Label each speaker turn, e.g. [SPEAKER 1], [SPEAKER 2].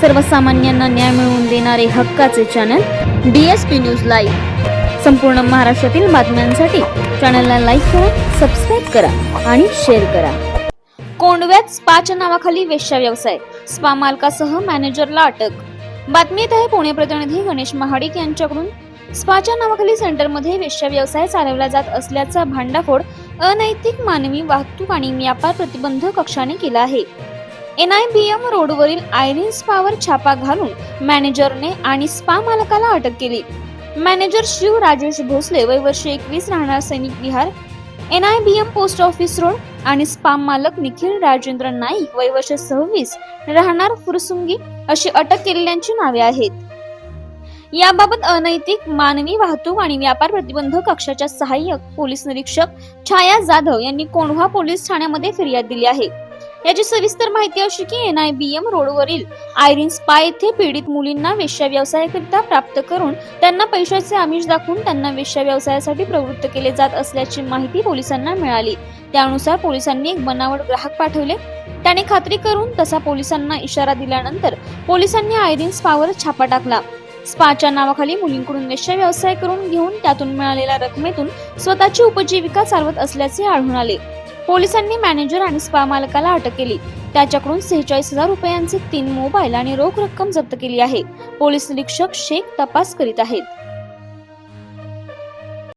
[SPEAKER 1] सर्वसामान्यांना न्याय मिळवून देणारे हक्काचे channel D S P news live संपूर्ण महाराष्ट्रातील बातम्यांसाठी चॅनलला लाईक करा सबस्क्राईब करा आणि शेअर करा. कोंडव्यात स्पाच्या नावाखाली वेश्या व्यवसाय. स्पा मालकासह मॅनेजरला अटक. बातमी येत आहे पुणे प्रतिनिधी गणेश महाडिक यांच्याकडून. स्पाच्या नावाखाली सेंटरमध्ये वेश्या व्यवसाय चालवला जात असल्याचा भांडाफोड अनैतिक मानवी वाहतूक आणि व्यापार प्रतिबंध कक्षाने केला आहे. एनआयबीएम रोडवरील आयरिन स्पावर छापा घालून मॅनेजरने आणि स्पा मालकाला अटक केली. मॅनेजर शिव राजेश भोसले वय वर्ष एकवीस राहणार Sainik Vihar NIBM post office road आणि स्पा मालक निखिल राजेंद्र नाईक वय वर्ष सव्वीस राहणार फुरसुंगी अशी अटक केलेल्यांची नावे आहेत. याबाबत अनैतिक मानवी वाहतूक आणि व्यापार प्रतिबंध कक्षाच्या सहाय्यक पोलीस निरीक्षक छाया जाधव यांनी कोंढवा पोलीस ठाण्यामध्ये फिर्याद दिली आहे. याची सविस्तर माहिती अशी की एन आय बी एम रोडवरील आयरिन स्पा येथे पीडित मुलींना वेश्या व्यवसायाकरिता प्राप्त करून त्यांना पैशाचे आमिष दाखवून त्यांना वेश्या व्यवसायासाठी प्रवृत्त केले जात असल्याची माहिती पोलिसांना मिळाली. त्यानुसार पोलिसांनी एक बनावट ग्राहक पाठवले. त्याने खात्री करून तसा पोलिसांना इशारा दिल्यानंतर पोलिसांनी आयरिन स्पावर छापा टाकला. स्पाच्या नावाखाली मुलींकडून वेश्या व्यवसाय करून घेऊन त्यातून मिळालेल्या रकमेतून स्वतःची उपजीविका चालवत असल्याचे आढळून आले. पोलिसांनी मॅनेजर आणि स्पा मालकाला अटक केली. त्याच्याकडून सेहेचाळीस हजार रुपयांचे तीन मोबाईल आणि रोख रक्कम जप्त केली आहे. पोलीस निरीक्षक शेख तपास करीत आहेत.